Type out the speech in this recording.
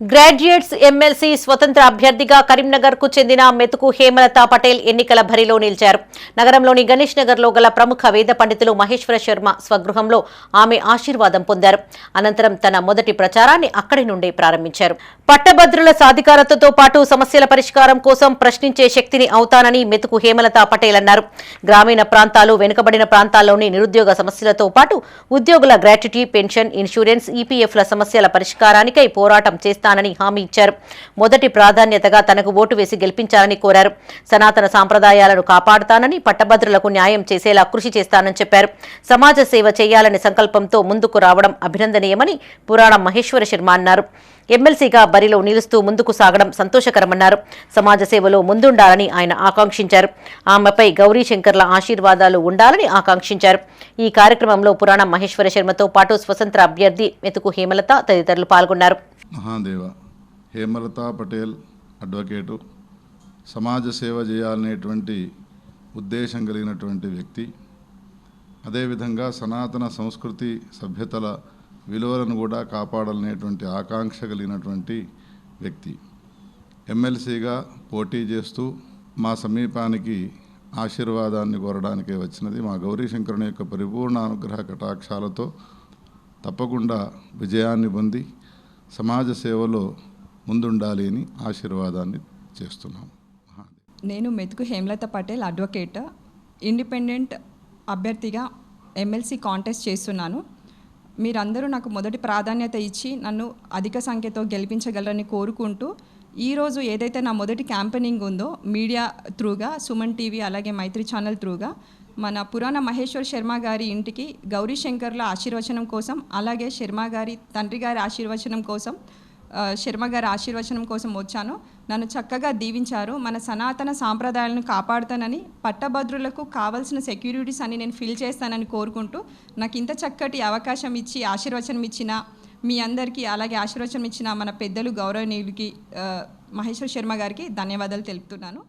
Graduates MLC స్వతంత్ర అభ్యర్థిగా కరీంనగర్కు చెందిన మెతుకు హేమలత పటేల్ ఎన్నికల బరిలో నిలిచారు. నగరంలోని గణేష్ నగర్లో గల ప్రముఖ వేద పండితులు మహేశ్వర శర్మ స్వగృహంలో ఆమె ఆశీర్వాదం పొందారు. అనంతరం తన మొదటి ప్రచారాన్ని అక్కడి నుండి ప్రారంభించారు. పట్టభద్రుల సాధికారతతో పాటు సమస్యల పరిష్కారం కోసం ప్రశ్నించే శక్తిని అవుతానని మెతుకు హేమలత పటేల్ అన్నారు. గ్రామీణ ప్రాంతాలు వెనుకబడిన ప్రాంతాల్లోని నిరుద్యోగ సమస్యలతో పాటు ఉద్యోగుల గ్రాట్యుటీ పెన్షన్ ఇన్సూరెన్స్ ఈపీఎఫ్ల సమస్యల పరిష్కారానికై పోరాటం చేస్తానని హామీ ఇచ్చారు. మొదటి ప్రాధాన్యతగా తనకు ఓటు వేసి గెలిపించాలని కోరారు. సనాతన సాంప్రదాయాలను కాపాడుతానని పట్టభద్రులకు న్యాయం చేసేలా కృషి చేస్తానని చెప్పారు. సమాజ సేవ చేయాలనే సంకల్పంతో ముందుకు రావడం అభినందనీయమని పురాణం మహేశ్వర శర్మ అన్నారు. ఎమ్మెల్సీగా బరిలో నిలుస్తూ ముందుకు సాగడం సంతోషకరమన్నారు. సమాజ సేవలో ముందుండాలని ఆయన ఆకాంక్షించారు. ఆమెపై గౌరీ శంకర్ల ఆశీర్వాదాలు ఉండాలని ఆకాంక్షించారు. ఈ కార్యక్రమంలో పురాణం మహేశ్వర శర్మతో పాటు స్వతంత్ర అభ్యర్థి మెతుకు హేమలత తదితరులు పాల్గొన్నారు. మహాదేవ హేమలతా పటేల్ అడ్వకేటు సమాజ సేవ చేయాలనేటువంటి ఉద్దేశం కలిగినటువంటి వ్యక్తి. అదేవిధంగా సనాతన సంస్కృతి సభ్యతల విలువలను కూడా కాపాడాలనేటువంటి ఆకాంక్ష కలిగినటువంటి వ్యక్తి. ఎమ్మెల్సీగా పోటీ చేస్తూ మా సమీపానికి ఆశీర్వాదాన్ని కోరడానికే వచ్చినది మా గౌరీశంకరుని యొక్క పరిపూర్ణ అనుగ్రహ కటాక్షాలతో తప్పకుండా విజయాన్ని పొంది సమాజ సేవలో ముందుండాలి అని ఆశీర్వాదాన్ని చేస్తున్నాం. నేను మెతుకు హేమలత పటేల్ అడ్వకేట్ ఇండిపెండెంట్ అభ్యర్థిగా ఎమ్మెల్సీ కాంటెస్ట్ చేస్తున్నాను. మీరందరూ నాకు మొదటి ప్రాధాన్యత ఇచ్చి నన్ను అధిక సంఖ్యతో గెలిపించగలరని కోరుకుంటూ ఈరోజు ఏదైతే నా మొదటి క్యాంపెనింగ్ ఉందో మీడియా త్రూగా సుమన్ టీవీ అలాగే మైత్రి ఛానల్ త్రూగా మన పురాణ మహేశ్వర్ శర్మ గారి ఇంటికి గౌరీ శంకర్ల ఆశీర్వచనం కోసం అలాగే శర్మ గారి తండ్రి గారి ఆశీర్వచనం కోసం శర్మ గారి ఆశీర్వచనం కోసం వచ్చాను. నన్ను చక్కగా దీవించారు. మన సనాతన సాంప్రదాయాలను కాపాడుతానని పట్టభద్రులకు కావాల్సిన సెక్యూరిటీస్ అని నేను ఫిల్ చేస్తానని కోరుకుంటూ నాకు ఇంత చక్కటి అవకాశం ఇచ్చి ఆశీర్వచనం ఇచ్చిన మీ అందరికీ అలాగే ఆశీర్వచనం ఇచ్చిన మన పెద్దలు గౌరవనీయులకి మహేశ్వర్ శర్మ గారికి ధన్యవాదాలు తెలుపుతున్నాను.